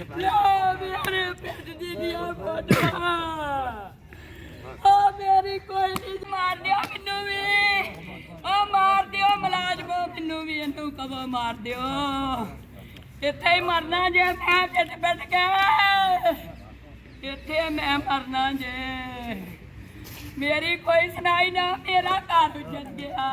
ਲੋ ਮੇਰੇ ਪਿੰਡ ਦੀ ਦੀਆਂ ਫੋਟੋਆਂ ਓ ਮੇਰੀ ਕੋਈ ਨਹੀਂ ਮਾਰ ਦਿਓ ਮੈਨੂੰ ਵੀ ਓ ਮਾਰ ਦਿਓ ਮਲਾਜਮੋ ਮੈਨੂੰ ਵੀ ਇਹਨੂੰ ਕਦੋਂ ਮਾਰ ਦਿਓ ਇੱਥੇ ਹੀ ਮਰਨਾ ਜੇ ਮੈਂ ਪਿੱਟ ਪਿੱਟ ਕੇ ਇੱਥੇ ਮੈਂ ਮਰਨਾ ਜੇ ਮੇਰੀ ਕੋਈ ਸੁਣਾਈ ਨਾ, ਮੇਰਾ ਘਰ ਉੱਜੜ ਗਿਆ।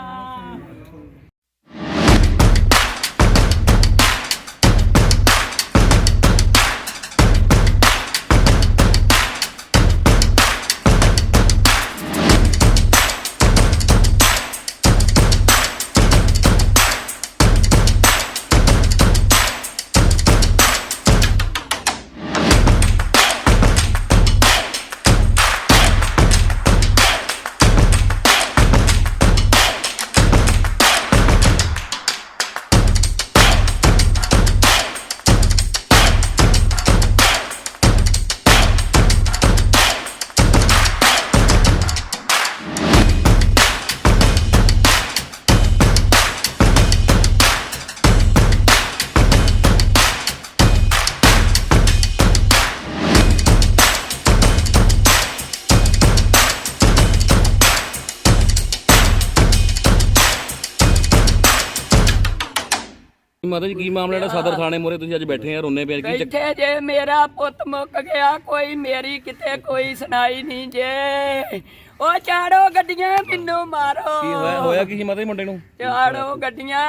ਮਾਤਾ ਜੀ ਕੀ ਮਾਮਲਾ ਜਿਹੜਾ ਸਦਰ ਥਾਣੇ ਮੋਰੇ ਤੁਸੀਂ ਅੱਜ ਬੈਠੇ ਆ ਰੋਨੇ ਪਿਆ ਕੀ ਚੱਕ- ਬੈਠੇ ਜੇ ਮੇਰਾ ਪੁੱਤ ਮੁੱਕ ਗਿਆ ਕੋਈ ਮੇਰੀ ਕਿਤੇ ਕੋਈ ਸੁਣਾਈ ਨਹੀਂ ਜੇ। ਉਹ ਚਾੜੋ ਗੱਡੀਆਂ ਮੈਨੂੰ ਮਾਰੋ। ਕੀ ਹੋਇਆ ਹੋਇਆ ਕੀ ਸੀ ਮਾਤਾ ਜੀ ਮੁੰਡੇ ਨੂੰ? ਚਾੜੋ ਗੱਡੀਆਂ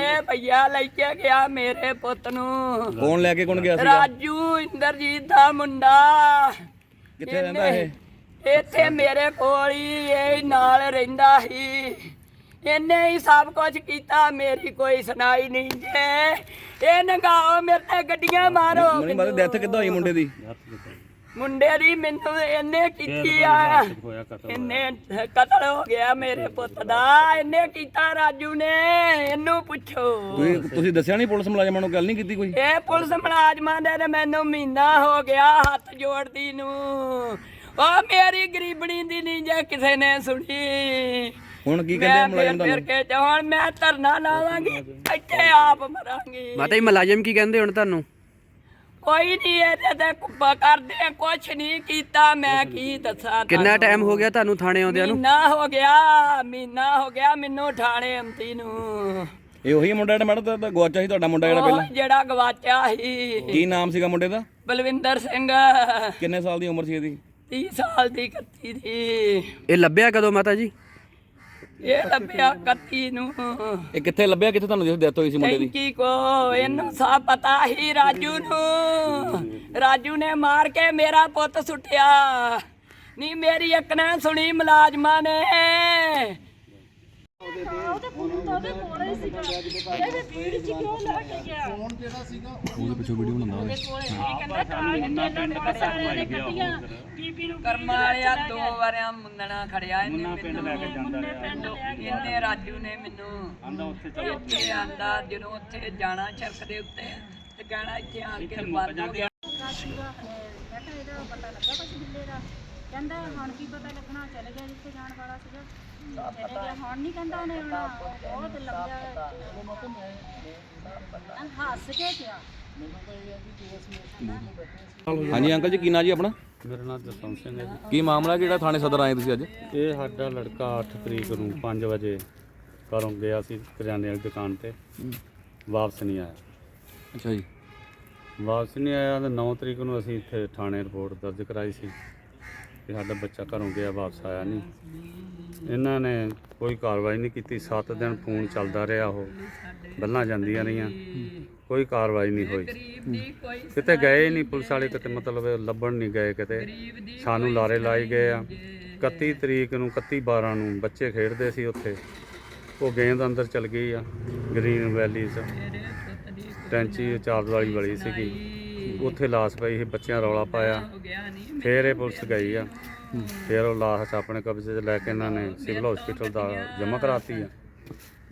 ਇਹ ਭਈਆ ਲੈ ਕੇ ਗਿਆ ਮੇਰੇ ਪੁੱਤ ਨੂੰ। ਕੌਣ ਲੈ ਕੇ ਕੌਣ ਗਿਆ ਸੀਗਾ? ਰਾਜੂ ਇੰਦਰਜੀਤ ਦਾ ਮੁੰਡਾ। ਕਿੱਥੇ ਰਹਿੰਦਾ ਇਹ? ਇਹਨੇ- ਇੱਥੇ ਮੇਰੇ ਕੋਲ ਹੀ ਇਹ ਨਾਲ ਰਹਿੰਦਾ ਸੀ। ਇਹਨੇ ਹੀ ਸਭ ਕੁਝ ਕੀਤਾ ਮੇਰੀ ਕੋਈ ਸੁਣਾਈ ਨਹੀਂ ਜੇ। ਇਹ ਨਗਾਓ ਮੇਰੇ ਤੇ ਗੱਡੀਆਂ ਮਾਰੋ। ਮਨੀ ਮਾਤਾ ਡੈਥ ਕਿੱਦਾਂ ਹੋਈ ਮੁੰਡੇ ਦੀ। ਮੁੰਡੇ ਦੀ ਮੈਨੂੰ ਇਹਨੇ ਕੀਤੀ ਆ। ਇਹਨੇ ਕਤਲ ਹੋ ਗਿਆ ਮੇਰੇ ਪੁੱਤ ਦਾ। ਇਹਨੇ ਕੀਤਾ ਰਾਜੂ ਨੇ ਇਹਨੂੰ ਪੁੱਛੋ। ਤੁਸੀਂ ਤੁਸੀਂ ਦੱਸਿਆ ਨਹੀਂ ਪੁਲਿਸ ਮੁਲਾਜ਼ਮਾਂ ਨੂੰ ਗੱਲ ਨਹੀਂ ਕੀਤੀ ਕੋਈ? ਇਹ ਪੁਲਿਸ ਮੁਲਾਜ਼ਮਾਂ ਦੇ ਤੇ ਮੈਨੂੰ ਮਹੀਨਾ ਹੋ ਗਿਆ ਹੱਥ ਜੋੜਦੀ ਨੂੰ। ਉਹ ਮੇਰੀ ਗਰੀਬਣੀ ਦੀ ਨਹੀਂ ਜੇ ਕਿਸੇ ਨੇ ਸੁਣੀ। ਹੁਣ ਕੀ ਕਹਿੰਦੇ ਮੈਂ ਮੁਲਾਜ਼ਮ ਫਿਰ ਫਿਰ ਤੁਹਾਨੂੰ ਕੇ ਹੁਣ ਮੈਂ ਧਰਨਾ ਲਾਵਾਂਗੀ ਇੱਥੇ ਆਪ ਮਰਾਂਗੀ। ਮਾਤਾ ਜੀ ਮੁਲਾਜ਼ਮ ਕੀ ਕਹਿੰਦੇ ਹੁਣ ਤੁਹਾਨੂੰ? ਕੋਈ ਨਹੀਂ ਇਹਦੇ ਤੇ ਕੁੱਪਾ ਕਰਦੇ ਕੁਛ ਨਹੀਂ ਕੀਤਾ ਮੈਂ ਕੀ ਦੱਸਾਂ ਕਿੰਨਾ ਟਾਈਮ ਹੋ ਗਿਆ ਤੁਹਾਨੂੰ ਥਾਣੇ ਆਉਂਦਿਆਂ ਨੂੰ? ਮਹੀਨਾ ਹੋ ਗਿਆ ਮਹੀਨਾ ਹੋ ਗਿਆ ਮੈਨੂੰ ਠਾਣੇ ਆਉਂਦੀ ਨੂੰ। ਇਹ ਉਹੀ ਮੁੰਡਾ ਜਿਹੜਾ ਮੈਡਮ ਦਾ ਗਵਾਚਾ ਸੀ ਤੁਹਾਡਾ ਮੁੰਡਾ ਜਿਹੜਾ ਉਹ ਪਹਿਲਾਂ? ਜਿਹੜਾ ਗਵਾਚਿਆ ਸੀ। ਕੀ ਨਾਮ ਸੀਗਾ ਮੁੰਡੇ ਦਾ? ਬਲਵਿੰਦਰ ਸਿੰਘ। ਕਿੰਨੇ ਸਾਲ ਦੀ ਉਮਰ ਸੀ ਇਹਦੀ? 30 ਸਾਲ ਦੀ ਕੱਤੀ ਦੀ। ਇਹ ਲੱਭਿਆ ਕਦੋਂ ਮਾਤਾ ਜੀ? ਇਹ ਲੱਭਿਆ ਕੱਤੀ ਨੂੰ। ਇਹ ਕਿੱਥੇ ਲੱਭਿਆ? ਕਿੱਥੇ ਤੁਹਾਨੂੰ ਜਦੋਂ ਡੈਥ ਹੋਈ ਸੀ ਮੁੰਡੇ ਦੀ? ਟੈਂਕੀ ਕੋ ਇਹਨੂੰ ਸਭ ਪਤਾ ਹੀ ਰਾਜੂ ਨੂੰ। ਰਾਜੂ ਨੇ ਮਾਰ ਕੇ ਮੇਰਾ ਪੁੱਤ ਸੁੱਟਿਆ। ਨਹੀਂ ਮੇਰੀ ਇੱਕ ਨਾ ਸੁਣੀ ਮੁਲਾਜ਼ਮਾਂ ਨੇ। ਤਾਂ ਉਹਦੇ ਕੋਲ ਹੀ ਸੀਗਾ। ਇਹਦੇ ਭੀੜ ਚ ਕਿਉਂ ਲੈ ਕੇ ਗਿਆ? ਉਹਦੇ ਪਿੱਛੇ ਵੀਡੀਓ ਬਣਾਉਂਦਾ ਇਹ ਕਹਿੰਦਾ ਕਾਲ ਇੰਨੇ ਲੰਡੇ ਸਾਰਿਆਂ ਨੇ ਕੱਟੀਆਂ ਬੀਬੀ ਨੂੰ ਕਰਮਾਂ ਵਾਲਿਆ ਦੋ ਵਾਰਿਆਂ ਮੁੰਨਣਾ ਖੜਿਆ ਇਹਨੇ ਪਿੰਡ ਲੈ ਕੇ ਮੁੰਨੇ ਪਿੰਡ ਲੈ ਕੇ ਇਹਨੇ ਰਾਜੂ ਨੇ ਮੈਨੂੰ ਆਂਦਾ ਉੱਥੇ ਚਲੋ। ਇੱਥੇ ਆਂਦਾ ਜਦੋਂ ਉੱਥੇ ਜਾਣਾ ਚਰਕ ਦੇ ਉੱਤੇ ਤੇ ਕਹਿਣਾ ਇੱਥੇ ਆਣ ਕੇ ਬੰਦ ਹੋ ਗਿਆ। ਰਾਜੂਗਾ ਮੈਂ ਕਿਹਾ ਇਹਦਾ ਪਤਾ ਲੱਗਾ ਕੁਛ ਬਿੱਲੇ ਦਾ। ਕਹਿੰਦਾ ਹੁਣ ਕੀ ਪਤਾ ਲੱਗਣਾ ਚਲੇ ਗਿਆ ਜਿੱਥੇ ਜਾਣ ਵਾਲਾ ਸੀਗਾ। ਚਲੇ ਗਿਆ ਹੁਣ ਨਹੀਂ ਕਹਿੰਦਾ ਉਹਨੇ ਹੁਣ ਬਹੁਤ ਲੰਬਿਆ ਹੱਸ ਕੇ ਕਿਹਾ। ਹਾਂਜੀ ਅੰਕਲ ਜੀ ਕੀ ਨਾਂ ਜੀ ਆਪਣਾ? ਮੇਰਾ ਨਾਮ ਜਸਵੰਤ ਸਿੰਘ ਹੈ ਜੀ। ਕੀ ਮਾਮਲਾ ਜਿਹੜਾ ਥਾਣੇ ਸਦਰ ਆਏ ਤੁਸੀਂ ਅੱਜ? ਇਹ ਸਾਡਾ ਲੜਕਾ 8 ਤਰੀਕ ਨੂੰ 5 ਵਜੇ ਘਰੋਂ ਗਿਆ ਸੀ ਕਰਿਆਨੇ ਵਾਲੀ ਦੁਕਾਨ ਤੇ। ਵਾਪਸ ਨਹੀਂ ਆਇਆ। ਅੱਛਾ ਜੀ। ਵਾਪਸ ਨਹੀਂ ਆਇਆ ਤੇ 9 ਤਰੀਕ ਨੂੰ ਅਸੀਂ ਇੱਥੇ ਥਾਣੇ ਰਿਪੋਰਟ ਦਰਜ ਕਰਾਈ ਸੀ। ਕਿ ਸਾਡਾ ਬੱਚਾ ਘਰੋਂ ਗਿਆ, ਵਾਪਸ ਆਇਆ ਨਹੀਂ। ਇਹਨਾਂ ਨੇ ਕੋਈ ਕਾਰਵਾਈ ਨਹੀਂ ਕੀਤੀ। 7 ਦਿਨ ਫੋਨ ਚੱਲਦਾ ਰਿਹਾ ਉਹ। ਬੱਲਾਂ ਜਾਂਦੀਆਂ ਰਹੀਆਂ। ਕੋਈ ਕਾਰਵਾਈ ਨਹੀਂ ਹੋਈ। ਕਿਤੇ ਗਏ ਨਹੀਂ ਪੁਲਿਸ ਵਾਲੇ, ਕਿਤੇ ਮਤਲਬ ਲੱਭਣ ਨਹੀਂ ਗਏ ਕਿਤੇ। ਸਾਨੂੰ ਲਾਰੇ ਲਾਏ ਗਏ ਆ। 31 ਤਰੀਕ ਨੂੰ 31 12 ਨੂੰ ਬੱਚੇ ਖੇਡਦੇ ਸੀ ਉੱਥੇ। ਉਹ ਗੇਂਦ ਅੰਦਰ ਚਲ ਗਈ ਆ, ਗ੍ਰੀਨ ਵੈਲੀ 'ਚ ਟੈਂਚੀ, ਚਾਰ ਵਾਲੀ ਵਾਲੀ ਸੀਗੀ। ਉੱਥੇ ਲਾਸ ਪਈ ਸੀ ਬੱਚਿਆਂ ਰੌਲਾ ਪਾਇਆ। ਫੇਰ ਇਹ ਪੁਲਿਸ ਗਈ ਆ। ਫਿਰ ਉਹ ਲਾਸ਼ ਆਪਣੇ ਕਬਜ਼ੇ 'ਚ ਲੈ ਕੇ ਇਹਨਾਂ ਨੇ ਸਿਵਲ ਹਸਪੀਟਲ ਦਾ ਜਮ੍ਹਾਂ ਕਰਾਤੀ ਆ।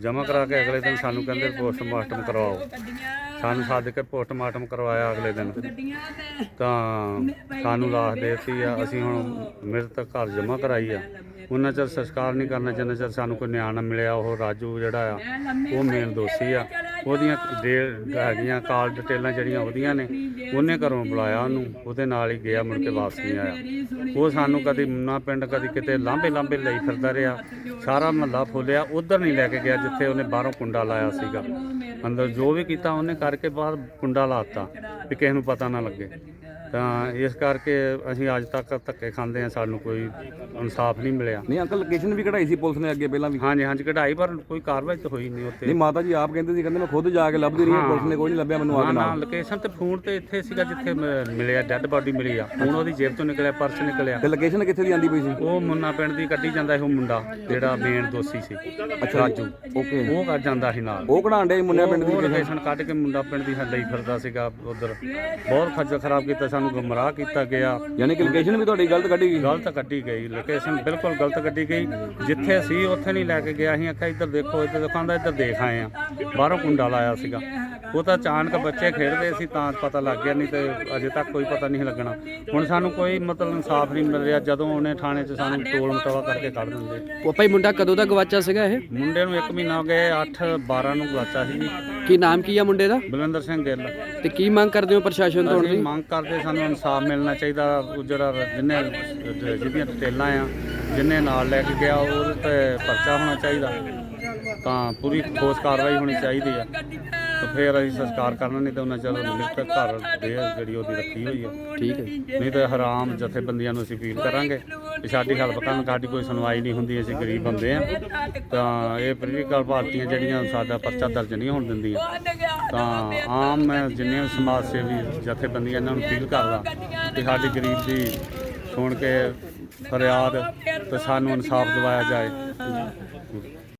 ਜਮ੍ਹਾਂ ਕਰਾ ਕੇ ਅਗਲੇ ਦਿਨ ਸਾਨੂੰ ਕਹਿੰਦੇ ਪੋਸਟਮਾਰਟਮ ਕਰਵਾਓ। ਸਾਨੂੰ ਸੱਦ ਕੇ ਪੋਸਟਮਾਰਟਮ ਕਰਵਾਇਆ ਅਗਲੇ ਦਿਨ। ਤਾਂ ਸਾਨੂੰ ਲਾਸ਼ ਦੇਤੀ ਆ। ਅਸੀਂ ਹੁਣ ਮ੍ਰਿਤਕ ਘਰ ਜਮ੍ਹਾਂ ਕਰਾਈ ਆ। ਉਹਨਾਂ ਚਿਰ ਸੰਸਕਾਰ ਨਹੀਂ ਕਰਨਾ ਜਿੰਨਾ ਚਿਰ ਸਾਨੂੰ ਕੋਈ ਨਿਆਂ ਨਾ ਮਿਲਿਆ ਉਹ ਰਾਜੂ ਜਿਹੜਾ ਆ ਉਹ ਮੇਨ ਦੋਸ਼ੀ ਆ। ਉਹਦੀਆਂ ਡੇ- ਹੈਗੀਆਂ ਕਾਲ ਡਿਟੇਲਾਂ ਜਿਹੜੀਆਂ ਉਹਦੀਆਂ ਨੇ, ਉਹਨੇ ਘਰੋਂ ਬੁਲਾਇਆ ਉਹਨੂੰ, ਉਹਦੇ ਨਾਲ ਹੀ ਗਿਆ, ਮੁੜ ਕੇ ਵਾਪਸ ਨਹੀਂ ਆਇਆ। ਉਹ ਸਾਨੂੰ ਕਦੀ ਮੁੰਨਾ ਪਿੰਡ ਕਦੀ ਕਿਤੇ ਲਾਂਬੇ ਲਾਂਬੇ ਲਈ ਫਿਰਦਾ ਰਿਹਾ। ਸਾਰਾ ਮਹੱਲਾ ਫੁੱਲਿਆ, ਉਧਰ ਨਹੀਂ ਲੈ ਕੇ ਗਿਆ ਜਿੱਥੇ ਉਹਨੇ ਬਾਹਰੋਂ ਕੁੰਡਾ ਲਾਇਆ ਸੀਗਾ। ਅੰਦਰ ਜੋ ਵੀ ਕੀਤਾ ਉਹਨੇ ਕਰਕੇ ਬਾਹਰ ਕੁੰਡਾ ਲਾਤਾ ਵੀ ਕਿਸੇ ਨੂੰ ਪਤਾ ਨਾ ਲੱਗੇ। ਤਾਂ ਇਸ ਕਰਕੇ ਅਸੀਂ ਅੱਜ ਤੱਕ ਧੱਕੇ ਖਾਂਦੇ ਆ ਸਾਨੂੰ ਕੋਈ ਇਨਸਾਫ ਨਹੀਂ ਮਿਲਿਆ। ਨਹੀਂ ਅੰਕਲ ਲੋਕੇਸ਼ਨ ਵੀ ਕਢਾਈ ਸੀ ਪੁਲਿਸ ਨੇ ਅੱਗੇ ਪਹਿਲਾਂ ਵੀ। ਹਾਂਜੀ ਹਾਂਜੀ ਕਢਾਈ ਪਰ ਕੋਈ ਕਾਰਵਾਈ ਤਾਂ ਹੋਈ ਨਹੀਂ ਉੱਤੇ ਨਹੀਂ ਮਾਤਾ ਜੀ ਆਪ ਕਹਿੰਦੇ ਸੀ ਕਹਿੰਦੇ ਮੈਂ ਖੁਦ ਜਾ ਕੇ ਲੱਭਦੀ ਰਹੀ ਹਾਂ, ਪੁਲਿਸ ਨੇ ਕੋਈ ਨਹੀਂ ਲੱਭਿਆ ਮੈਨੂੰ ਆ ਨਾ ਕੇ ਨਾ ਨਾਲ। ਲੋਕੇਸ਼ਨ ਤੇ ਫੋਨ ਤੇ ਇੱਥੇ ਸੀਗਾ ਜਿੱਥੇ ਮ- ਮਿਲਿਆ ਡੈੱਡ ਬਾਡੀ ਮਿਲੀ ਆ। ਹੁਣ ਉਹਦੀ ਜੇਬ ਤੋਂ ਨਿਕਲਿਆ ਪਰਸ ਨਿਕਲਿਆ। ਤੇ ਲੋਕੇਸ਼ਨ ਕਿੱਥੇ ਦੀ ਆਂਦੀ ਪਈ ਸੀ? ਉਹ ਮੁੰਨਾ ਪਿੰਡ ਦੀ ਕੱਢੀ ਜਾਂਦਾ ਉਹ ਮੁੰਡਾ ਜਿਹੜਾ ਮੇਨ ਦੋਸ਼ੀ ਸੀ। ਅੱਛਾ ਰਾਜੂ ਓਕੇ। ਉਹ ਕੱਢ ਜਾਂਦਾ ਸੀ ਨਾਲ। ਉਹ ਕਢਾਣ ਡੇ ਮੁੰਨਿਆ ਪਿੰਡ ਦੀ ਉਹ ਲੋਕੇਸ਼ਨ ਕੱਢ ਕੇ ਮੁੰਡਾ ਪਿੰਡ ਦੀ ਹੱਲੇ ਹੀ ਫਿਰਦਾ ਸੀਗਾ ਉਧਰ। ਬਹੁਤ ਖੱਜਲ ਖਰਾਬ ਕੀਤਾ ਸਾਨੂੰ ਗੁੰਮਰਾਹ ਕੀਤਾ ਗਿਆ। ਯਾਨੀ ਕਿ ਲੋਕੇਸ਼ਨ ਵੀ ਤੁਹਾਡੀ ਗਲਤ ਕੱਢੀ ਗਈ। ਗਲਤ ਕੱਢੀ ਗਈ। ਲੋਕੇਸ਼ਨ ਬਿਲਕੁਲ ਗਲਤ ਕੱਢੀ ਗਈ। ਜਿੱਥੇ ਸੀ ਉੱਥੇ ਨਹੀਂ ਲੈ ਕੇ ਗਿਆ ਅਸੀਂ ਆਖਿਆ ਇੱਧਰ ਦੇਖੋ ਇੱਧਰ ਦੇਖੋ ਆਂਦਾ ਇੱਧਰ ਦੇਖ ਆਏ ਆ। ਬਾਹਰੋਂ ਕੁੰਡਾ ਲਾਇਆ ਸੀਗਾ। ਉਹ ਤਾਂ ਅਚਾਨਕ ਬੱਚੇ ਖੇਡਦੇ ਸੀ ਤਾਂ ਪਤਾ ਲੱਗ ਗਿਆ ਨਹੀਂ ਤੇ ਅਜੇ ਤੱਕ ਕੋਈ ਪਤਾ ਨਹੀਂ ਲੱਗਣਾ। ਹੁਣ ਸਾਨੂੰ ਕੋਈ ਮਤਲਬ ਇਨਸਾਫ ਨਹੀਂ ਮਿਲ ਰਿਹਾ ਜਦੋਂ ਉਹਨੇ ਥਾਣੇ 'ਚ ਸਾਨੂੰ ਟੋਲ ਮਟਵਾ ਕਰਕੇ ਕੱਢ ਦਿੰਦੇ। ਪਾਪਾ ਜੀ ਮੁੰਡਾ ਕਦੋਂ ਦਾ ਗਵਾਚਾ ਸੀਗਾ ਇਹ? ਮੁੰਡੇ ਨੂੰ 1 ਮਹੀਨਾ ਹੋ ਗਿਆ 8 12 ਨੂੰ ਗਵਾਚਾ ਸੀ ਜੀ। ਕੀ ਨਾਮ ਕੀ ਆ ਮੁੰਡੇ ਦਾ? ਬਲਵਿੰਦਰ ਸਿੰਘ ਗਿੱਲ। ਤੇ ਕੀ ਮੰਗ ਕਰਦੇ ਹੋ ਪ੍ਰਸ਼ਾਸਨ ਤੋਂ ਅਸੀਂ ਮੰਗ ਕਰਦੇ ਸਾਨੂੰ ਇਨਸਾਫ ਮਿਲਣਾ ਚਾਹੀਦਾ ਉਹ ਜਿਹੜਾ ਜਿਹਨੇ ਜਿਹਦੀਆਂ ਡਿਟੇਲਾਂ ਆ ਜਿਹਨੇ ਨਾਲ ਲੈ ਕੇ ਗਿਆ ਉਹਦੇ ਤੇ ਪਰਚਾ ਹੋਣਾ ਚਾਹੀਦਾ। ਤਾਂ ਪੂਰੀ ਠੋਸ ਕਾਰਵਾਈ ਹੋਣੀ ਚਾਹੀਦੀ ਆ। ਤੇ ਫਿਰ ਅਸੀਂ ਸੰਸਕਾਰ ਕਰਨਾ ਨਹੀਂ ਤਾਂ ਉਹਨਾਂ ਚਿਰ ਮ੍ਰਿਤਕ ਘਰ ਦੇ ਜਿਹੜੀ ਉਹਦੀ ਰੱਖੀ ਹੋਈ ਆ। ਠੀਕ ਹੈ। ਨਹੀਂ ਤਾਂ ਹਰਾਮ ਜਥੇਬੰਦੀਆਂ ਨੂੰ ਅਸੀਂ ਅਪੀਲ ਕਰਾਂਗੇ ਕਿ ਸਾਡੀ ਹੈਲਪ ਕਰਨ ਸਾਡੀ ਕੋਈ ਸੁਣਵਾਈ ਨਹੀਂ ਹੁੰਦੀ ਅਸੀਂ ਗਰੀਬ ਬੰਦੇ ਆ। ਤਾਂ ਇਹ ਪੋਲੀਟੀਕਲ ਪਾਰਟੀਆਂ ਜਿਹੜੀਆਂ ਸਾਡਾ ਪਰਚਾ ਦਰਜ ਨਹੀਂ ਹੋਣ ਦਿੰਦੀਆਂ। ਤਾਂ ਆਮ ਮੈਂ ਜਿੰਨੇ ਵੀ ਸਮਾਜ ਸੇਵੀ ਜਥੇਬੰਦੀਆਂ ਇਹਨਾਂ ਨੂੰ ਅਪੀਲ ਕਰਦਾ ਕਿ ਸਾਡੀ ਗਰੀਬ ਦੀ ਸੁਣ ਕੇ ਫਰਿਆਦ ਤੇ ਸਾਨੂੰ ਇਨਸਾਫ ਦਿਵਾਇਆ ਜਾਏ।